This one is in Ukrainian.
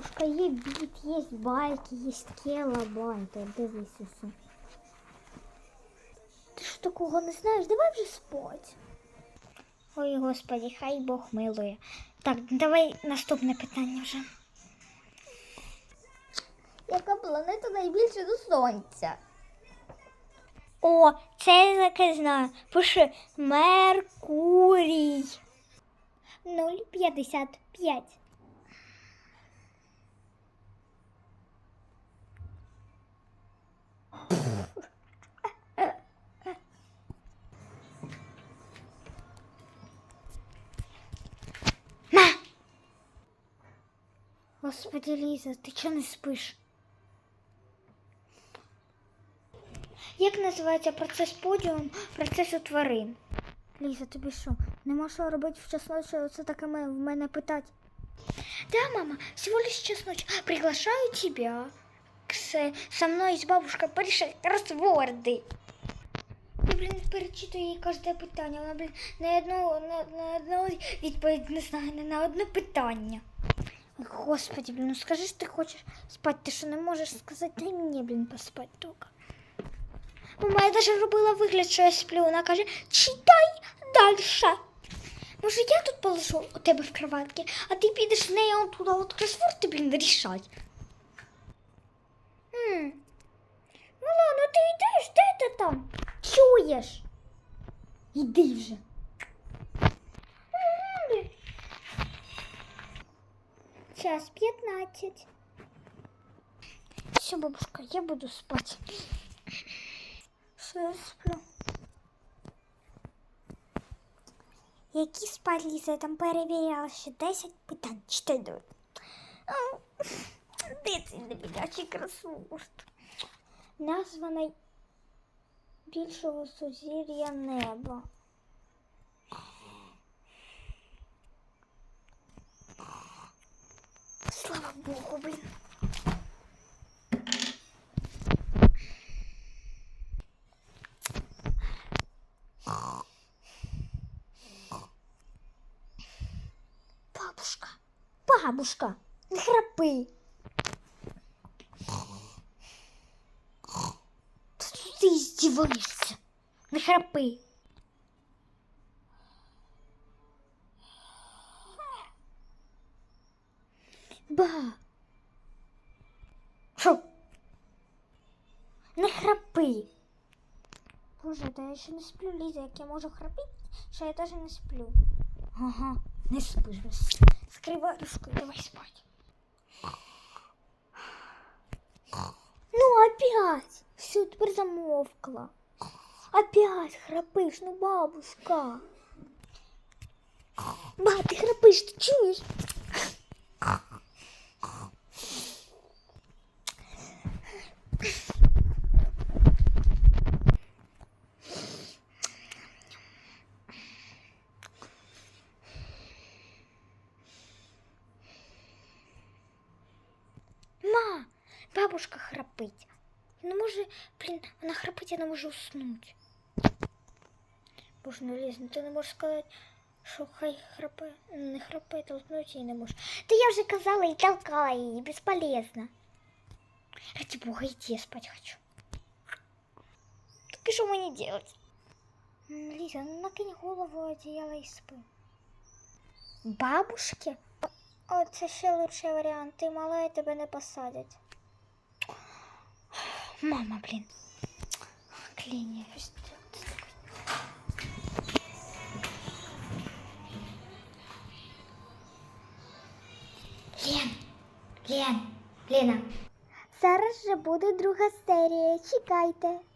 Бабушка, є біт, є байки, є келабайти. Дивись усе. Ти що такого не знаєш? Давай вже спать. Ой, господи, хай Бог милує. Так, давай наступне питання вже. Яка планета найбільше до сонця? О, це я таке знаю. Пиши Меркурій. 0,55. На! Господи, Ліза, ти чого не спиш? Як називається процес подіум процесу тварин? Ліза, тобі що? Нема що робити в час ночі, оце таке в мене питати. Да, мама, всего лишь час. Приглашаю тебя к с, со мной и с бабушкой порешать кроссворды. Я, блін, перечитую їй кожне питання. Вона, блін, на одну, на, на одну відповідь не знає, не на одне питання. Ой, Господи, блін, ну скажи, що ти хочеш спати, ти що не можеш сказати, дай мені, блін, поспати тільки. Мама, я даже робила вигляд, що я сплю. Вона каже, читай дальше. Може, я тут положу у тебе в кроватці, а ти підеш з нею туди от кросворди, блін, рішать. Хм. Ну ладно, ти йдеш, де ти там? Чуєш? Іди вже. Час 15. Все, бабушка, я буду спать. Все, я сплю. Які спать, Ліза, я там перевіряла ще 10 питань. Читай давай. Де цей дебілячий кросворд? Назва найбільшого сузір'я неба. Богу, блін. Бабушка, бабушка, не храпи. Ты издеваешься. Не храпи. Ба. Шо? Не храпи. Боже, да я ще не сплю, Ліза, як я можу храпіти, що я теж не сплю. Ага, не спиш. Скривай ручку, давай спать. Ну опять! Все, теперь замовкла. Опять храпиш, ну бабушка. Ба, ти храпиш, ти чуєш? Бабушка храпить. Не може, блін, вона храпить, я не уснути. Боже, ну Ліз, ну ти не можеш сказати, що хай храпе, не храпе, толкнути її не можеш. Та я вже казала і толкала її, безполезно. Ради бога, иди, я спать хочу. Так и что мне делать? М, Лиза, ну накинь голову одеяло и спи. Бабушки? О, це ще лучший варіант. Ти мала і тебе не посадять. Мама, блін. Кліні. Лен, Лен, Лена. Зараз же буде друга серія. Чекайте.